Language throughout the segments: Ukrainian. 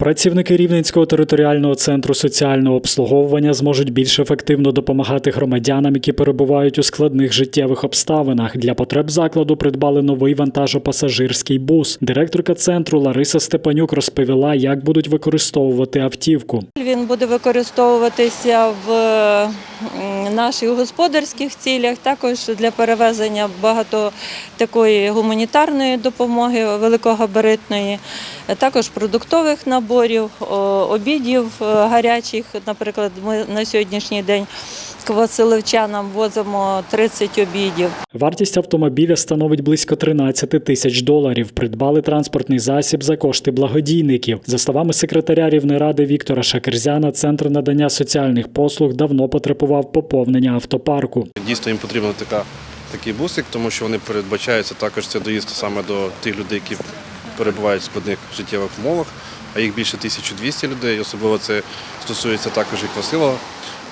Працівники Рівненського територіального центру соціального обслуговування зможуть більш ефективно допомагати громадянам, які перебувають у складних життєвих обставинах. Для потреб закладу придбали новий вантажопасажирський бус. Директорка центру Лариса Степанюк розповіла, як будуть використовувати автівку. Він буде використовуватися в м, наших господарських цілях, також для перевезення багато такої гуманітарної допомоги великогабаритної, також продуктових наборів, обідів е, гарячих. Наприклад, ми на сьогоднішній день квасилевчанам возимо 30 обідів. Вартість автомобіля становить близько 13 тисяч доларів. Придбали транспортний засіб за кошти благодійників. За словами секретаря Рівнеради Віктора Шакерзяна, центр надання соціальних послуг давно потребував поповнення автопарку. Дійсно їм потрібен така, такий бусик, тому що вони передбачаються також це доїзд саме до тих людей, які перебувають в складних життєвих умовах, а їх більше 1200 людей. Особливо це стосується також і Квасилова.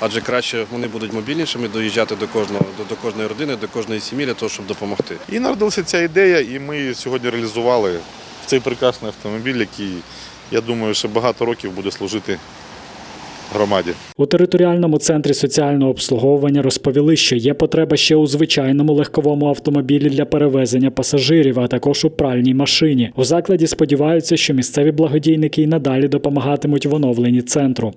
Адже краще вони будуть мобільнішими доїжджати до кожного до, до кожної родини, до кожної сім'ї для того, щоб допомогти. І народилася ця ідея, і ми її сьогодні реалізували в цей прекрасний автомобіль, який, я думаю, ще багато років буде служити громаді. У територіальному центрі соціального обслуговування розповіли, що є потреба ще у звичайному легковому автомобілі для перевезення пасажирів, а також у пральній машині. У закладі сподіваються, що місцеві благодійники і надалі допомагатимуть в оновленні центру.